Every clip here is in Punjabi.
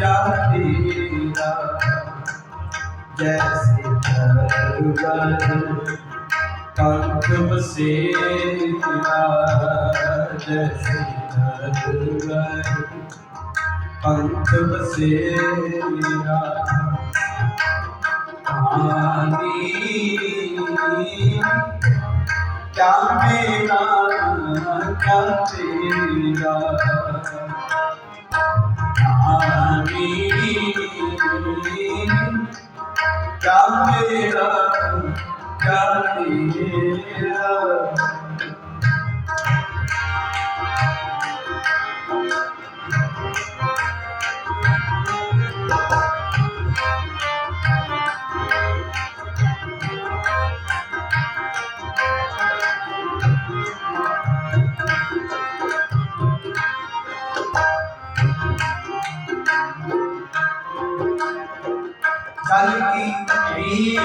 ਜਾ ਤੇਰਾ ਜੈਸੇ ਤਰਵਨ ਕੰਖ ਬਸੇਰਾ ਜੈਸੇ ਤਰਵਨ ਕੰਖ ਬਸੇਰਾ ਆਨੀ ਕਿਆ ਮੇਰਾ ਕੰਤੇਰਾ কান্দিরা কান্দিরা ਗੱਲ ਕੀ ਤਕਰੀਰ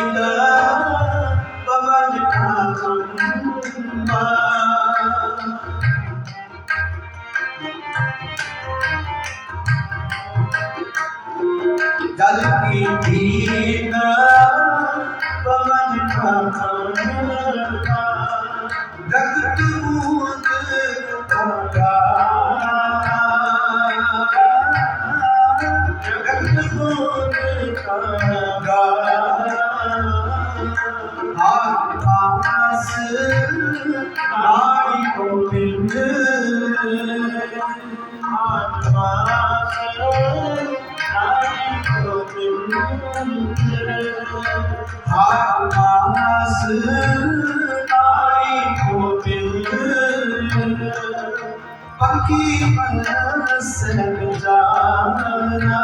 ਪਵਨ ਠਾਕੁੰਬਾ ਗੱਲ ਕੀ ਤੀਰ ਹਾਰ ਪਾਸ ਲਾੜੀ ਕੋ ਪਿੰਡ ਹਾਰ ਪਾਸ ਲਾੜੀ ਕੋ ਪਿੰਡ ਹਾਰ ਪਾਸ ਲਾੜੀ ਕੋ ਪਿੰਡ ਪੰਖੀ ਮਨ ਸਨ ਜਾਣਾ